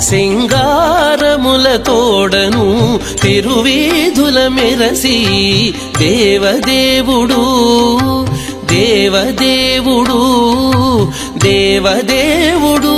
సింగారముల తోడను తిరువేధుల మెరసి దేవదేవుడు దేవదేవుడు దేవదేవుడు.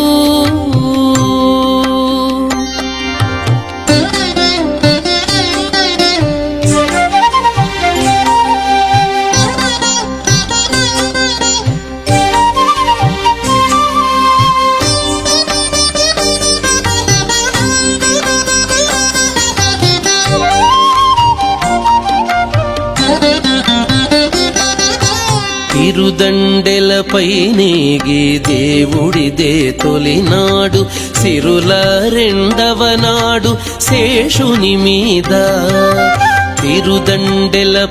తిరుదండెలపై నేగి దేవుడిదే తొలినాడు సిరుల రెండవ నాడు శేషుని మీద. తిరుదండెల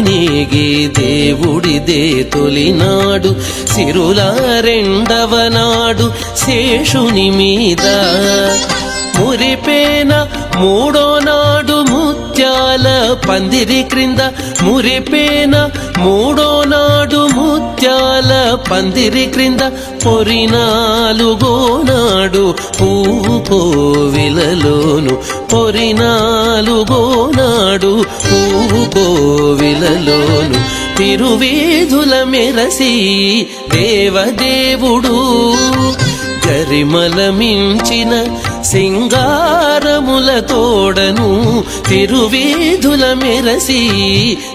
నేగి దేవుడిదే తొలినాడు సిరుల రెండవ నాడు శేషుని మీద. మురిపేన మూడో పందిరి క్రింద మురిపేన మూడో నాడు ముత్యాల పందిరి క్రింద పొరినాలుగో నాడు పూకోవిలలోను పొరి పొరినాలుగో నాడు పువ్వు తిరువేధుల మెరసి దేవదేవుడు గరిమల మించిన సింగారముల తోడను తిరువేధుల మెరసి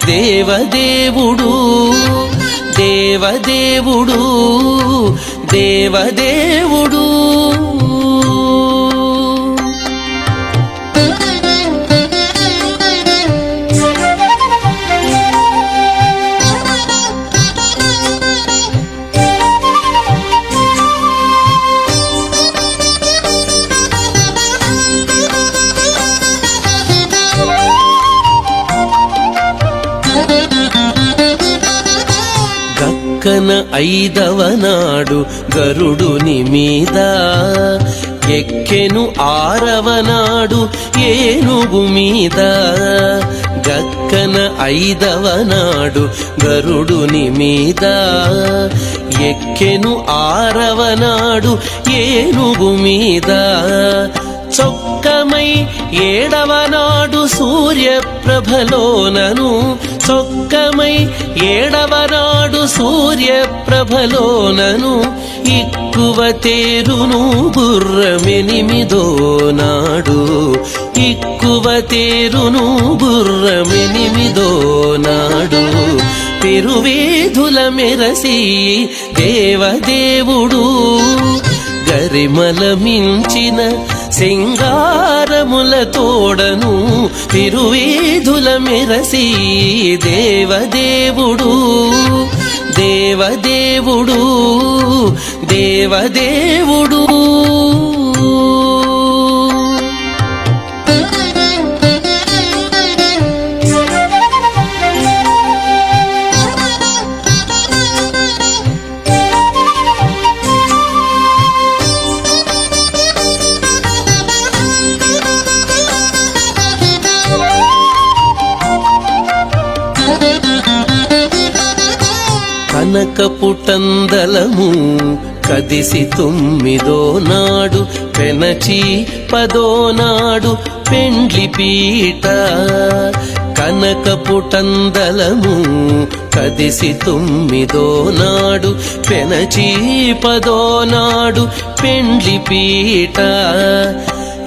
దేవదేవుడు దేవదేవుడు దేవదేవుడు. గక్కన ఐదవ నాడు గరుడుని మీద. ఎక్కెను ఆరవ నాడు ఏనుగు మీద. గక్కన ఐదవ నాడు గరుడుని మీద. ఎక్కెను ఆరవ నాడు ఏనుగు మీద. చొక్కమై ఏడవ నాడు సూర్యప్రభలోనను చొక్కమై ఏడవనాడు సూర్యప్రభలోనను ఇక్కువ తేరును గుర్రమెనిమిదో నాడు ఇక్కువ తేరును గుర్రమెనిమిదో నాడు తిరువేధుల మెరసి దేవదేవుడు గరిమల మించిన సింగారముల తోడను తిరువేధుల మెరసి దేవదేవుడు దేవదేవుడు దేవదేవుడు. కనకపుటందలము కదిసి తొమ్మిదో నాడు పెనచి పదో నాడు పెండ్లి పీట. కనకపుటందలము కదిసి తొమ్మిదో నాడు పెనచి పదో నాడు పెండ్లి పీట.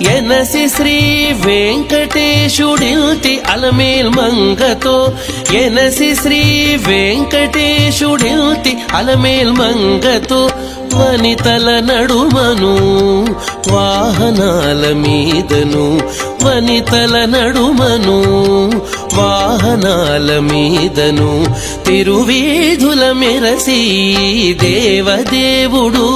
ఎనసి శ్రీ వెంకటేశుడిల్తి అలమేల్ మంగతో. ఎనసి శ్రీ వెంకటేశుడిల్తి అలమేల్ మంగతో. వనితల నడుమను వాహనాల మీదను. వనితల నడుమను వాహనాల మీదను. తిరువేధుల మెరసి దేవదేవుడు.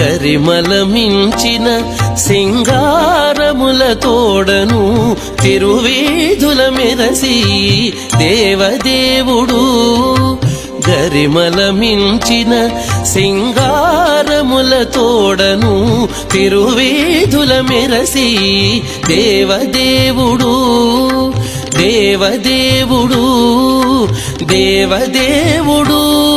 గరిమల మించిన సింగారముల తోడను తిరువేదుల మెరసి దేవదేవుడు. గరిమల మించిన సింగారముల తోడను తిరువేదుల మెరసి దేవదేవుడు. దేవదేవుడు దేవదేవుడు.